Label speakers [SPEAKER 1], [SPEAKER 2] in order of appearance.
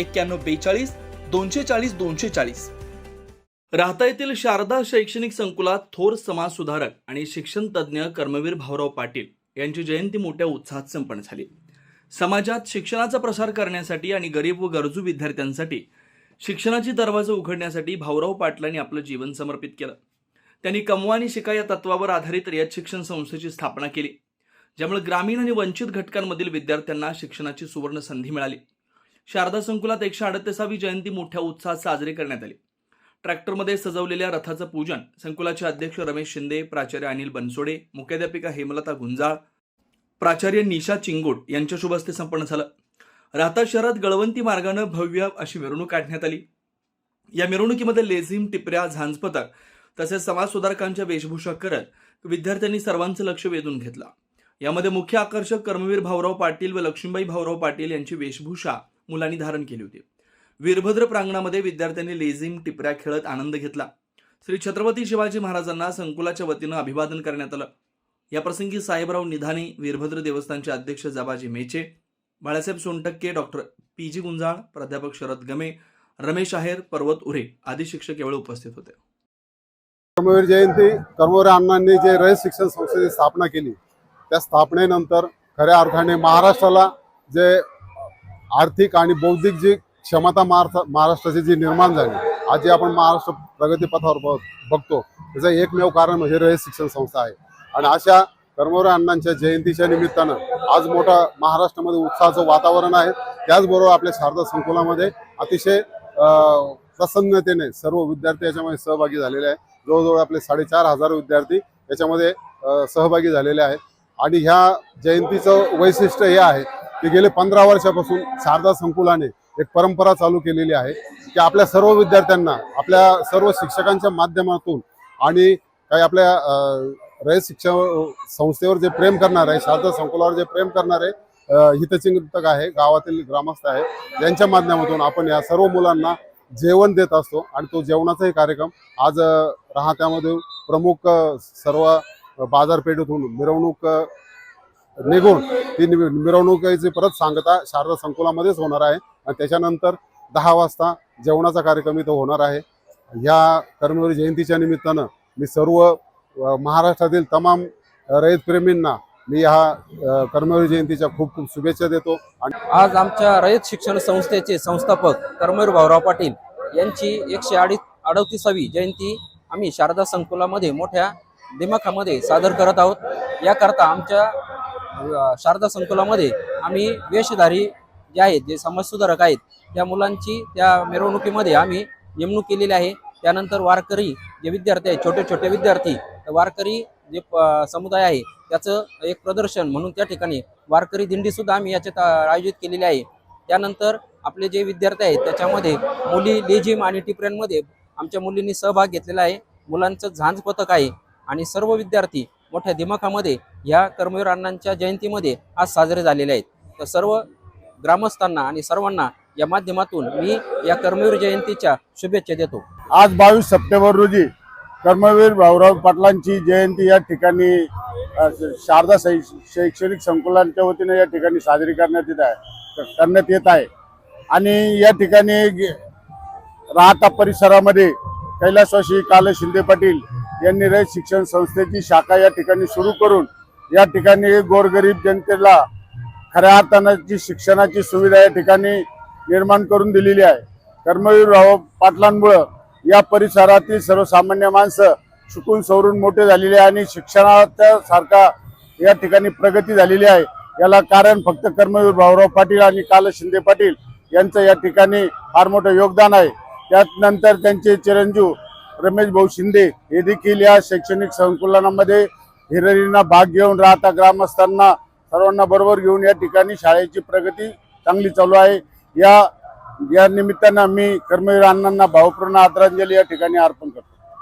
[SPEAKER 1] एक्क्याण्णव बेचाळीस दोनशे चाळीस दोनशे चाळीस. राहता येथील शारदा शैक्षणिक संकुलात थोर समाज सुधारक आणि शिक्षण तज्ज्ञ कर्मवीर भाऊराव पाटील यांची जयंती मोठ्या उत्साहात संपन्न झाली. समाजात शिक्षणाचा प्रसार करण्यासाठी आणि गरीब व गरजू विद्यार्थ्यांसाठी शिक्षणाची दरवाजा उघडण्यासाठी भाऊराव पाटलांनी आपलं जीवन समर्पित केलं. त्यांनी कमवा आणि शिका या तत्वावर आधारित रयत शिक्षण संस्थेची स्थापना केली ज्यामुळे ग्रामीण आणि वंचित घटकांमधील विद्यार्थ्यांना शिक्षणाची सुवर्ण संधी मिळाली. शारदा संकुलात एकशे अडतीसावी जयंती मोठ्या उत्साहात साजरी करण्यात आली. ट्रॅक्टरमध्ये सजवलेल्या रथाचं पूजन संकुलाचे अध्यक्ष रमेश शिंदे प्राचार्य अनिल बनसोडे मुख्याध्यापिका हेमलता गुंजाळ प्राचार्य निशा चिंगोट यांच्या शुभ हस्ते संपन्न झालं. राहता शहरात गळवंती मार्गानं भव्य अशी मिरवणूक काढण्यात आली. या मिरवणुकीमध्ये लेझिम टिपऱ्या झांजपथक तसेच समाजसुधारकांच्या वेशभूषा करत विद्यार्थ्यांनी सर्वांचं लक्ष वेधून घेतलं. यामध्ये मुख्य आकर्षक कर्मवीर भाऊराव पाटील व लक्ष्मीबाई भाऊराव पाटील यांची वेशभूषा मुलांनी धारण केली होती. वीरभद्र प्रांगणामध्ये विद्यार्थ्यांनी लेझिम टिपऱ्या खेळत आनंद घेतला. श्री छत्रपती शिवाजी महाराजांना संकुलाच्या वतीनं अभिवादन करण्यात आलं. याप्रसंगी साहेबराव निधाने वीरभद्र देवस्थानचे अध्यक्ष जबाजी Meche Balasaheb Sontakke doctor P G Gunjal प्राध्यापक शरद गमे रमेश आहेर पर्वत उरे आदी शिक्षक यावेळी उपस्थित होते.
[SPEAKER 2] कर्मवीर जयंती कर्मवीर अण्णांनी जे रयत शिक्षण संस्थेची स्थापना केली त्या स्थापनेनंतर खऱ्या अर्थाने महाराष्ट्राला जे आर्थिक आणि बौद्धिक जी क्षमता महाराष्ट्र महाराष्ट्राची जी निर्माण झाली आज जे आपण महाराष्ट्र प्रगतीपथावर बघतो त्याचं एकमेव कारण म्हणजे रयत शिक्षण संस्था आहे. आणि अशा कर्मवीर अण्णांच्या जयंतीच्या निमित्तानं आज मोठा महाराष्ट्रामध्ये उत्साहाचं वातावरण आहे. त्याचबरोबर आपल्या शारदा संकुलामध्ये अतिशय प्रसन्नतेने सर्व विद्यार्थी याच्यामध्ये सहभागी झालेले आहेत. जवळजवळ आपले साडेचार हजार विद्यार्थी याच्यामध्ये सहभागी झालेले आहेत. आणि ह्या जयंतीचं वैशिष्ट्य हे आहे की गेले पंधरा वर्षापासून शारदा संकुलाने एक परंपरा चालू केलेली आहे की आपल्या सर्व विद्यार्थ्यांना आपल्या सर्व शिक्षकांच्या माध्यमातून आणि काही आपल्या रयत शिक्षण संस्थेवर जे प्रेम करणार आहे शारदा संकुलावर जे प्रेम करणारे अ, हितचिंतक आहे गावातील ग्रामस्थ आहे यांच्या माध्यमातून आपण या सर्व मुलांना जेवण देत असतो आणि तो जेवणाचाही कार्यक्रम आज राहत्यामध्ये प्रमुख सर्व बाजारपेठेतून मिरवणूक निघून ती नि- मिरवणुकीची परत सांगता शारदा संकुलामध्येच होणार आहे. आणि त्याच्यानंतर दहा वाजता जेवणाचा कार्यक्रम इथं होणार आहे. ह्या कर्मवीर जयंतीच्या निमित्तानं मी सर्व महाराष्ट्रातील तमाम रयतप्रेमींना मी ह्या कर्मवीर जयंतीच्या खूप खूप शुभेच्छा देतो. आणि
[SPEAKER 3] आज आमच्या रयत शिक्षण संस्थेचे संस्थापक कर्मवीर भाऊराव पाटील यांची एकशे अडीच अडतीसावी जयंती आम्ही शारदा संकुलामध्ये मोठ्या दिमाखामध्ये सादर करत आहोत. याकरता आमच्या शारदा संकुलामध्ये आम्ही वेशधारी जे आहेत जे समाजसुधारक आहेत त्या मुलांची त्या मिरवणुकीमध्ये आम्ही नेमणूक केलेली आहे. त्यानंतर वारकरी जे विद्यार्थी आहेत छोटे छोटे विद्यार्थी तर वारकरी जे प- समुदाय आहे त्याचं एक प्रदर्शन म्हणून त्या ठिकाणी वारकरी दिंडीसुद्धा आम्ही याच्यात आयोजित केलेली आहे. त्यानंतर आपले जे विद्यार्थी आहेत त्याच्यामध्ये मुली लेझिम आणि टिपऱ्यांमध्ये आमच्या मुलींनी सहभाग घेतलेला आहे. मुलांचं झांज पथक आहे आणि सर्व विद्यार्थी मोठ्या दिमाखामध्ये ह्या कर्मवीर अण्णांच्या जयंतीमध्ये आज साजरे झालेले आहेत. तर सर्व ग्रामस्थांना आणि सर्वांना या माध्यमातून मी या कर्मवीर जयंतीच्या शुभेच्छा देतो.
[SPEAKER 4] आज बावीस सप्टेंबर रोजी कर्मवीर भाऊराव पाटलांची जयंती या ठिकाणी शारदा शै शैक्षणिक संकुलांच्या वतीने या ठिकाणी साजरी करण्यात येत आहे करण्यात येत आहे. आणि या ठिकाणी गे- राहता परिसरामध्ये कैलासवासी काल शिंदे पाटील यांनी रयत शिक्षण संस्थेची शाखा या ठिकाणी सुरू करून या ठिकाणी गोरगरीब जनतेला खऱ्या अर्थानं जी शिक्षणाची सुविधा या ठिकाणी निर्माण करून दिलेली आहे. कर्मवीर भाऊ पाटलांमुळं या परिसरातील सर्वसामान्य माणसं शिकून सवरून मोठे झालेले आहे आणि शिक्षणाच्या सारखा या ठिकाणी प्रगती झालेली आहे. याला कारण फक्त कर्मवीर भाऊराव पाटील आणि काल शिंदे पाटील यांचं या ठिकाणी फार मोठं योगदान आहे. त्यानंतर त्यांचे चिरंजीव रमेश भाऊ शिंदे हे देखील या शैक्षणिक संकुलनामध्ये हिरिरींना भाग घेऊन राहता ग्रामस्थांना सर्वांना बरोबर घेऊन या ठिकाणी शाळेची प्रगती चांगली चालू आहे. या या निमित्तानं मी कर्मवीर अण्णांना भावपूर्ण आदरांजली या ठिकाणी अर्पण करतो.